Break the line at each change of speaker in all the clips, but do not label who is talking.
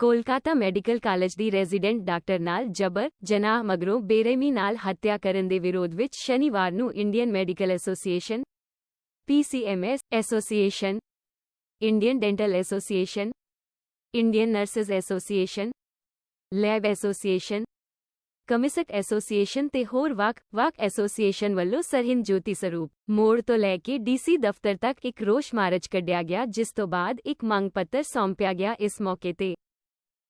Kolkata medical college ਦੀ resident doctor ਨਾਲ ਜਬਰ, ਜਨਾਹ ਮਗਰੋਂ ਬੇਰਹਿਮੀ ਨਾਲ ਹੱਤਿਆ ਕਰਨ ਦੇ ਵਿਰੋਧ ਵਿੱਚ ਸ਼ਨੀਵਾਰ ਨੂੰ Indian Medical Association PCMS Association, Indian Dental Association, Indian Nurses Association, Lab Association, Chemist Association ਤੇ ਹੋਰ ਵੱਖ-ਵੱਖ ਐਸੋਸੀਏਸ਼ਨ ਵੱਲੋਂ ਸਰਹਿੰਦ ਜੋਤੀ ਸਰੂਪ, ਮੋੜ ਤੋਂ ਲੈ ਕੇ ਡੀਸੀ ਦਫ਼ਤਰ ਤੱਕ ਇੱਕ ਰੋਸ਼ ਮਾਰਚ ਕੱਢਿਆ ਗਿਆ, ਜਿਸ ਤੋਂ ਬਾਅਦ ਇੱਕ ਮੰਗ ਪੱਤਰ ਸੌਂਪਿਆ ਗਿਆ ਇਸ ਮੌਕੇ ਤੇ।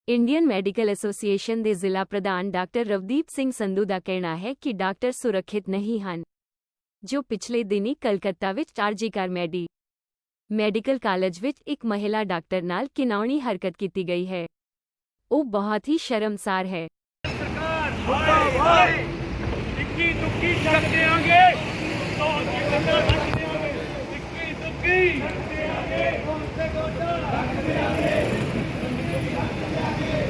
ਇੰਡੀਅਨ ਮੈਡੀਕਲ ਐਸੋਸੀਏਸ਼ਨ ਦੇ ਜ਼ਿਲ੍ਹਾ ਪ੍ਰਧਾਨ ਡਾਕਟਰ ਰਵਦੀਪ ਸਿੰਘ ਸੰਧੂ ਦਾ ਕਹਿਣਾ ਹੈ ਕਿ ਡਾਕਟਰ ਸੁਰੱਖਿਅਤ ਨਹੀਂ ਹਨ, ਜੋ ਪਿਛਲੇ ਦਿਨੀ ਕਲਕੱਤਾ ਵਿੱਚ ਆਰਜੀਕਰ ਮੈਡੀ, ਮੈਡੀਕਲ ਕਾਲਜ ਵਿੱਚ ਇੱਕ ਮਹਿਲਾ ਡਾਕਟਰ ਨਾਲ ਕਿਨਾਉਣੀ ਹਰਕਤ ਕੀਤੀ ਗਈ ਹੈ। ਉਹ ਬਹੁਤ ਹੀ ਸ਼ਰਮਸਾਰ ਹੈ।
ਸਰਕਾਰ ਮੁਰਦਾਬਾਦ ਇੱਕੀ ਦੁੱਕੀ ਚੱਕ ਦੇਾਂਗੇ ਤੋਂ ਕਿੰਨਾ ਚੱਕ ਦੇਾਂਗੇ ਇੱਕੀ ਦੁੱਕੀ ਚੱਕ ਦੇਾਂਗੇ ਗੋਡੇ ਗੋਡਾ ਚੱਕ ਦੇਾਂਗੇ Thank you.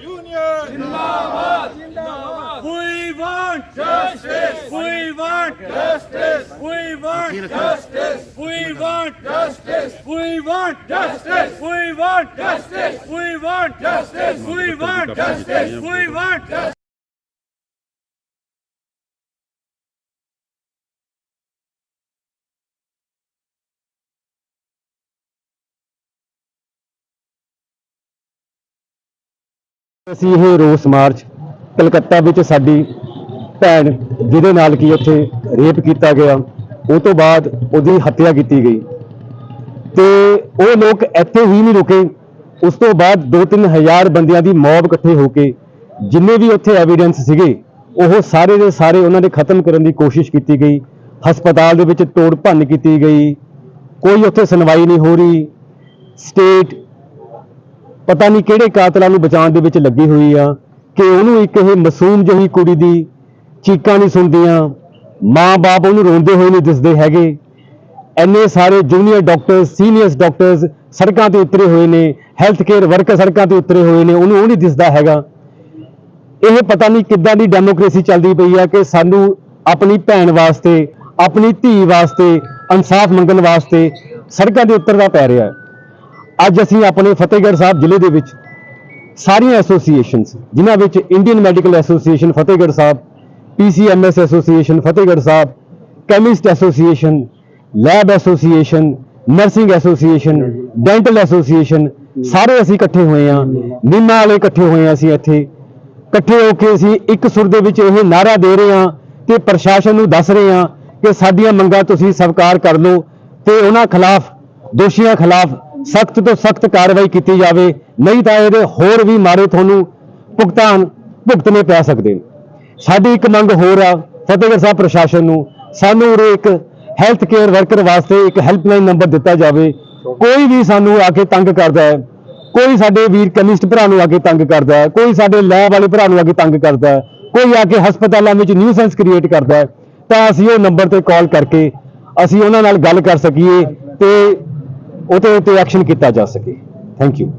union! Zindabad! Zindabad! We want justice! We want justice! We want justice! We want justice! We want justice! We want justice! We want justice! We want justice! We want justice!
ਅਸੀਂ ਇਹ ਰੋਸ March Calcutta ਵਿੱਚ ਸਾਡੀ ਭੈਣ, ਜਿਹਦੇ ਨਾਲ ਕੀ ਉੱਥੇ rape ਕੀਤਾ ਗਿਆ, ਉਹ ਤੋਂ ਬਾਅਦ ਉਹਦੀ ਹੱਤਿਆ ਕੀਤੀ ਗਈ। ਤੇ ਉਹ ਲੋਕ ਇੱਥੇ ਹੀ ਨਹੀਂ ਰੁਕੇ। ਉਸ ਤੋਂ ਬਾਅਦ 2-3000 ਬੰਦਿਆਂ ਦੀ ਮੌਬ ਇਕੱਠੇ ਹੋ ਕੇ ਜਿੰਨੇ ਵੀ ਉੱਥੇ ਐਵੀਡੈਂਸ ਸੀਗੇ, ਉਹ ਸਾਰੇ ਦੇ ਸਾਰੇ ਉਹਨਾਂ ਨੇ ਖਤਮ ਕਰਨ ਦੀ ਕੋਸ਼ਿਸ਼ ਕੀਤੀ ਗਈ। ਹਸਪਤਾਲ ਦੇ ਵਿੱਚ ਤੋੜ ਭੰਨ ਕੀਤੀ ਗਈ। ਕੋਈ ਉੱਥੇ ਸੁਣਵਾਈ ਨਹੀਂ ਹੋ ਰਹੀ। ਸਟੇਟ ਪਤਾ ਨਹੀਂ ਕਿਹੜੇ ਕਾਤਲਾਂ ਨੂੰ ਬਚਾਉਣ ਦੇ ਵਿੱਚ ਲੱਗੀ ਹੋਈ ਆ, ਕਿ ਉਹਨੂੰ ਇੱਕ ਇਹ ਮਾਸੂਮ ਜਿਹੀ ਕੁੜੀ ਦੀ ਚੀਕਾਂ ਨਹੀਂ ਸੁਣਦੀਆਂ, ਮਾਂ-ਬਾਪ ਉਹਨੂੰ ਰੋਂਦੇ ਹੋਏ ਨਹੀਂ ਦਿਸਦੇ ਹੈਗੇ। ਐਨੇ ਸਾਰੇ ਜੂਨੀਅਰ ਡਾਕਟਰਸ ਸੀਨੀਅਰਸ ਡਾਕਟਰਸ ਸੜਕਾਂ ਤੇ ਉਤਰੇ ਹੋਏ ਨੇ ਹੈਲਥ ਕੇਅਰ ਵਰਕਰ ਸੜਕਾਂ ਤੇ ਉਤਰੇ ਹੋਏ ਨੇ, ਉਹਨੂੰ ਉਹ ਨਹੀਂ ਦਿਸਦਾ ਹੈਗਾ। ਇਹ ਪਤਾ ਨਹੀਂ ਕਿੱਦਾਂ ਦੀ ਡੈਮੋਕ੍ਰੇਸੀ ਚੱਲਦੀ ਪਈ ਆ ਕਿ ਸਾਨੂੰ ਆਪਣੀ ਭੈਣ ਵਾਸਤੇ, ਆਪਣੀ ਧੀ ਵਾਸਤੇ, ਇਨਸਾਫ ਮੰਗਣ ਵਾਸਤੇ ਸੜਕਾਂ ਤੇ ਉਤਰਨਾ ਪੈ ਰਿਹਾ ਹੈ। ਅੱਜ ਅਸੀਂ ਆਪਣੇ ਫਤਿਹਗੜ੍ਹ ਸਾਹਿਬ ਜ਼ਿਲ੍ਹੇ ਦੇ ਵਿੱਚ ਸਾਰੀਆਂ ਐਸੋਸੀਏਸ਼ਨਸ ਜਿਨ੍ਹਾਂ ਵਿੱਚ Indian Medical Association Fatehgarh Sahib PCMS Association Fatehgarh Sahib Chemist Association Lab Association Nursing Association Dental Association ਸਾਰੇ ਅਸੀਂ ਇਕੱਠੇ ਹੋਏ ਹਾਂ, ਨਿੰਮਾ ਵਾਲੇ ਇਕੱਠੇ ਹੋਏ ਹਾਂ ਅਸੀਂ ਇੱਥੇ। ਇਕੱਠੇ ਹੋ ਕੇ ਅਸੀਂ ਇੱਕ ਸੁਰ ਦੇ ਵਿੱਚ ਇਹ ਨਾਰਾ ਦੇ ਰਹੇ ਹਾਂ ਕਿ ਪ੍ਰਸ਼ਾਸਨ ਨੂੰ ਦੱਸ ਰਹੇ ਹਾਂ ਕਿ ਸਾਡੀਆਂ ਮੰਗਾਂ ਤੁਸੀਂ ਸਵੀਕਾਰ ਕਰ ਲਓ ਤੇ ਉਹਨਾਂ ਖਿਲਾਫ, ਦੋਸ਼ੀਆਂ ਖਿਲਾਫ ਸਖਤ ਤੋਂ ਸਖਤ ਕਾਰਵਾਈ ਕੀਤੀ ਜਾਵੇ, ਨਹੀਂ ਤਾਂ ਇਹਦੇ ਹੋਰ ਵੀ ਮਾਰੇ ਤੁਹਾਨੂੰ ਭੁਗਤਾਨ ਭੁਗਤਣੇ ਪੈ ਸਕਦੇ ਨੇ। ਸਾਡੀ ਇੱਕ ਮੰਗ ਹੋਰ ਆ, ਫਤਿਹਗੜ੍ਹ ਸਾਹਿਬ ਪ੍ਰਸ਼ਾਸਨ ਨੂੰ, ਸਾਨੂੰ ਉਰੇ ਇੱਕ ਹੈਲਥ ਕੇਅਰ ਵਰਕਰ ਵਾਸਤੇ ਇੱਕ ਹੈਲਪਲਾਈਨ ਨੰਬਰ ਦਿੱਤਾ ਜਾਵੇ। ਕੋਈ ਵੀ ਸਾਨੂੰ ਆ ਕੇ ਤੰਗ ਕਰਦਾ ਹੈ, ਕੋਈ ਸਾਡੇ ਵੀਰ ਕੈਮਿਸਟ ਭਰਾ ਨੂੰ ਆ ਕੇ ਤੰਗ ਕਰਦਾ ਹੈ, ਕੋਈ ਸਾਡੇ ਲੈਬ ਵਾਲੇ ਭਰਾ ਨੂੰ ਆ ਕੇ ਤੰਗ ਕਰਦਾ ਹੈ, ਕੋਈ ਆ ਕੇ ਹਸਪਤਾਲਾਂ ਵਿੱਚ ਨਿਊਸੈਂਸ ਕ੍ਰੀਏਟ ਕਰਦਾ ਹੈ, ਤਾਂ ਅਸੀਂ ਉਹ ਨੰਬਰ ਤੇ ਕਾਲ ਕਰਕੇ ਅਸੀਂ ਉਹਨਾਂ ਨਾਲ ਗੱਲ ਕਰ ਸਕੀਏ ਤੇ ਉਹਦੇ ਉੱਤੇ ਐਕਸ਼ਨ ਕੀਤਾ ਜਾ ਸਕੇ। Thank you